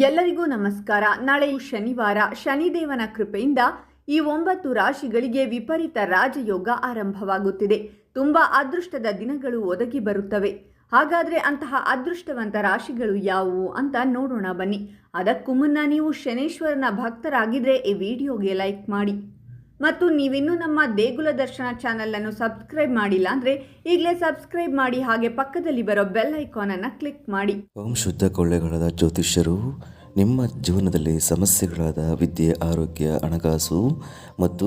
ಎಲ್ಲರಿಗೂ ನಮಸ್ಕಾರ. ನಾಳೆ ಶನಿವಾರ ಶನಿದೇವನ ಕೃಪೆಯಿಂದ ಈ ಒಂಬತ್ತು ರಾಶಿಗಳಿಗೆ ವಿಪರೀತ ರಾಜಯೋಗ ಆರಂಭವಾಗುತ್ತಿದೆ. ತುಂಬಾ ಅದೃಷ್ಟದ ದಿನಗಳು ಒದಗಿ ಬರುತ್ತವೆ. ಹಾಗಾದ್ರೆ ಅಂತಹ ಅದೃಷ್ಟವಂತ ರಾಶಿಗಳು ಯಾವುವು ಅಂತ ನೋಡೋಣ ಬನ್ನಿ. ಅದಕ್ಕೂ ಮುನ್ನ ನೀವು ಶನೇಶ್ವರನ ಭಕ್ತರಾಗಿದ್ದರೆ ಈ ವಿಡಿಯೋಗೆ ಲೈಕ್ ಮಾಡಿ. ಮತ್ತು ನೀವಿನ್ನೂ ನಮ್ಮ ದೇಗುಲ ದರ್ಶನ ಚಾನಲನ್ನು ಸಬ್ಸ್ಕ್ರೈಬ್ ಮಾಡಿಲ್ಲ ಅಂದ್ರೆ ಈಗಲೇ ಸಬ್ಸ್ಕ್ರೈಬ್ ಮಾಡಿ, ಹಾಗೆ ಪಕ್ಕದಲ್ಲಿ ಬರೋ ಬೆಲ್ ಐಕಾನ್ ಅನ್ನ ಕ್ಲಿಕ್ ಮಾಡಿ. ಓಂ ಶುದ್ಧ ಕೊಳ್ಳೆಗಳಾದ ಜ್ಯೋತಿಷ್ಯರು, ನಿಮ್ಮ ಜೀವನದಲ್ಲಿ ಸಮಸ್ಯೆಗಳಾದ ವಿದ್ಯೆ, ಆರೋಗ್ಯ, ಹಣಕಾಸು ಮತ್ತು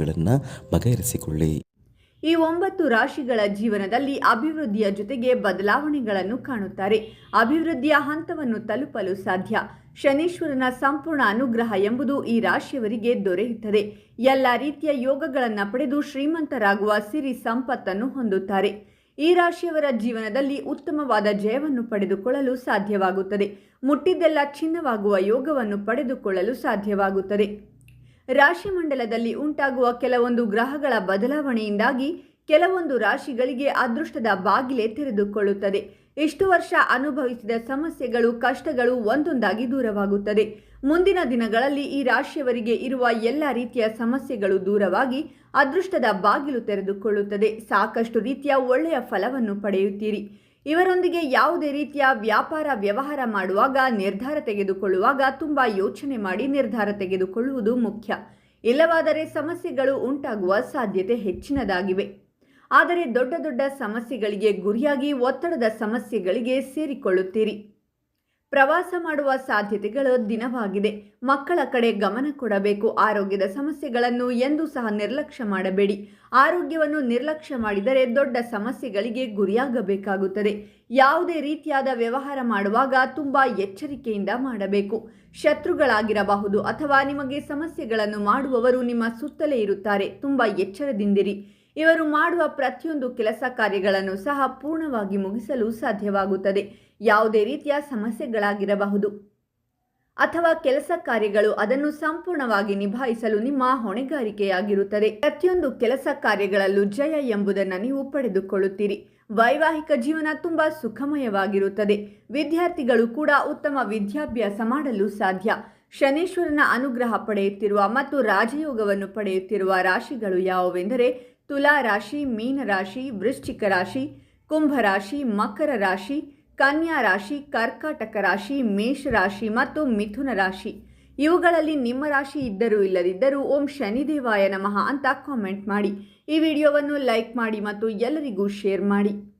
ಸಮಸ್ಯೆಗಳನ್ನು ಬಗೆಹರಿಸಿಕೊಳ್ಳಿ. ಈ ಒಂಬತ್ತು ರಾಶಿಗಳ ಜೀವನದಲ್ಲಿ ಅಭಿವೃದ್ಧಿಯ ಜೊತೆಗೆ ಬದಲಾವಣೆಗಳನ್ನು ಕಾಣುತ್ತಾರೆ. ಅಭಿವೃದ್ಧಿಯ ಹಂತವನ್ನು ತಲುಪಲು ಸಾಧ್ಯ. ಶನೀಶ್ವರನ ಸಂಪೂರ್ಣ ಅನುಗ್ರಹ ಎಂಬುದು ಈ ರಾಶಿಯವರಿಗೆ ದೊರೆಯುತ್ತದೆ. ಎಲ್ಲ ರೀತಿಯ ಯೋಗಗಳನ್ನು ಪಡೆದು ಶ್ರೀಮಂತರಾಗುವ ಸಿರಿ ಸಂಪತ್ತನ್ನು ಹೊಂದುತ್ತಾರೆ. ಈ ರಾಶಿಯವರ ಜೀವನದಲ್ಲಿ ಉತ್ತಮವಾದ ಜಯವನ್ನು ಪಡೆದುಕೊಳ್ಳಲು ಸಾಧ್ಯವಾಗುತ್ತದೆ. ಮುಟ್ಟಿದ್ದೆಲ್ಲ ಚಿನ್ನವಾಗುವ ಯೋಗವನ್ನು ಪಡೆದುಕೊಳ್ಳಲು ಸಾಧ್ಯವಾಗುತ್ತದೆ. ರಾಶಿಮಂಡಲದಲ್ಲಿ ಉಂಟಾಗುವ ಕೆಲವೊಂದು ಗ್ರಹಗಳ ಬದಲಾವಣೆಯಿಂದಾಗಿ ಕೆಲವೊಂದು ರಾಶಿಗಳಿಗೆ ಅದೃಷ್ಟದ ಬಾಗಿಲೆ ತೆರೆದುಕೊಳ್ಳುತ್ತದೆ. ಇಷ್ಟು ವರ್ಷ ಅನುಭವಿಸಿದ ಸಮಸ್ಯೆಗಳು, ಕಷ್ಟಗಳು ಒಂದೊಂದಾಗಿ ದೂರವಾಗುತ್ತದೆ. ಮುಂದಿನ ದಿನಗಳಲ್ಲಿ ಈ ರಾಶಿಯವರಿಗೆ ಇರುವ ಎಲ್ಲ ರೀತಿಯ ಸಮಸ್ಯೆಗಳು ದೂರವಾಗಿ ಅದೃಷ್ಟದ ಬಾಗಿಲು ತೆರೆದುಕೊಳ್ಳುತ್ತದೆ. ಸಾಕಷ್ಟು ರೀತಿಯ ಒಳ್ಳೆಯ ಫಲವನ್ನು ಪಡೆಯುತ್ತೀರಿ. ಇವರೊಂದಿಗೆ ಯಾವುದೇ ರೀತಿಯ ವ್ಯಾಪಾರ ವ್ಯವಹಾರ ಮಾಡುವಾಗ ನಿರ್ಧಾರ ತೆಗೆದುಕೊಳ್ಳುವಾಗ ತುಂಬ ಯೋಚನೆ ಮಾಡಿ ನಿರ್ಧಾರ ತೆಗೆದುಕೊಳ್ಳುವುದು ಮುಖ್ಯ. ಇಲ್ಲವಾದರೆ ಸಮಸ್ಯೆಗಳು ಉಂಟಾಗುವ ಸಾಧ್ಯತೆ ಹೆಚ್ಚಿನದಾಗಿವೆ. ಆದರೆ ದೊಡ್ಡ ದೊಡ್ಡ ಸಮಸ್ಯೆಗಳಿಗೆ ಗುರಿಯಾಗಿ ಒತ್ತಡದ ಸಮಸ್ಯೆಗಳಿಗೆ ಸೇರಿಕೊಳ್ಳುತ್ತೀರಿ. ಪ್ರವಾಸ ಮಾಡುವ ಸಾಧ್ಯತೆಗಳು ದಿನವಾಗಿದೆ. ಮಕ್ಕಳ ಕಡೆ ಗಮನ ಕೊಡಬೇಕು. ಆರೋಗ್ಯದ ಸಮಸ್ಯೆಗಳನ್ನು ಎಂದೂ ಸಹ ನಿರ್ಲಕ್ಷ್ಯ ಮಾಡಬೇಡಿ. ಆರೋಗ್ಯವನ್ನು ನಿರ್ಲಕ್ಷ್ಯ ಮಾಡಿದರೆ ದೊಡ್ಡ ಸಮಸ್ಯೆಗಳಿಗೆ ಗುರಿಯಾಗಬೇಕಾಗುತ್ತದೆ. ಯಾವುದೇ ರೀತಿಯಾದ ವ್ಯವಹಾರ ಮಾಡುವಾಗ ತುಂಬ ಎಚ್ಚರಿಕೆಯಿಂದ ಮಾಡಬೇಕು. ಶತ್ರುಗಳಾಗಿರಬಹುದು ಅಥವಾ ನಿಮಗೆ ಸಮಸ್ಯೆಗಳನ್ನು ಮಾಡುವವರು ನಿಮ್ಮ ಸುತ್ತಲೇ ಇರುತ್ತಾರೆ. ತುಂಬ ಎಚ್ಚರದಿಂದಿರಿ. ಇವರು ಮಾಡುವ ಪ್ರತಿಯೊಂದು ಕೆಲಸ ಕಾರ್ಯಗಳನ್ನು ಸಹ ಪೂರ್ಣವಾಗಿ ಮುಗಿಸಲು ಸಾಧ್ಯವಾಗುತ್ತದೆ. ಯಾವುದೇ ರೀತಿಯ ಸಮಸ್ಯೆಗಳಾಗಿರಬಹುದು. ಅಥವಾ ಕೆಲಸ ಕಾರ್ಯಗಳು ಅದನ್ನು ಸಂಪೂರ್ಣವಾಗಿ ನಿಭಾಯಿಸಲು ನಿಮ್ಮ ಹೊಣೆಗಾರಿಕೆಯಾಗಿರುತ್ತದೆ. ಪ್ರತಿಯೊಂದು ಕೆಲಸ ಕಾರ್ಯಗಳಲ್ಲೂ ಜಯ ಎಂಬುದನ್ನು ನೀವು ಪಡೆದುಕೊಳ್ಳುತ್ತೀರಿ. ವೈವಾಹಿಕ ಜೀವನ ತುಂಬಾ ಸುಖಮಯವಾಗಿರುತ್ತದೆ. ವಿದ್ಯಾರ್ಥಿಗಳು ಕೂಡ ಉತ್ತಮ ವಿದ್ಯಾಭ್ಯಾಸ ಮಾಡಲು ಸಾಧ್ಯ. ಶನೇಶ್ವರನ ಅನುಗ್ರಹ ಪಡೆಯುತ್ತಿರುವ ಮತ್ತು ರಾಜಯೋಗವನ್ನು ಪಡೆಯುತ್ತಿರುವ ರಾಶಿಗಳು ಯಾವುವೆಂದರೆ ತುಲಾ ರಾಶಿ, ಮೀನ ರಾಶಿ, ವೃಶ್ಚಿಕ ರಾಶಿ, ಕುಂಭ ರಾಶಿ, ಮಕರ ರಾಶಿ, ಕನ್ಯಾ ರಾಶಿ, ಕರ್ಕಾಟಕ ರಾಶಿ, ಮೇಷ ರಾಶಿ ಮತ್ತು ಮಿಥುನ ರಾಶಿ. ಇವುಗಳಲ್ಲಿ ನಿಮ್ಮ ರಾಶಿ ಇದ್ದರೂ ಇಲ್ಲದಿದ್ದರೂ ಓಂ ಶನಿದೇವಾಯ ನಮಃ ಅಂತ ಕಾಮೆಂಟ್ ಮಾಡಿ. ಈ ವಿಡಿಯೋವನ್ನು ಲೈಕ್ ಮಾಡಿ ಮತ್ತು ಎಲ್ಲರಿಗೂ ಶೇರ್ ಮಾಡಿ.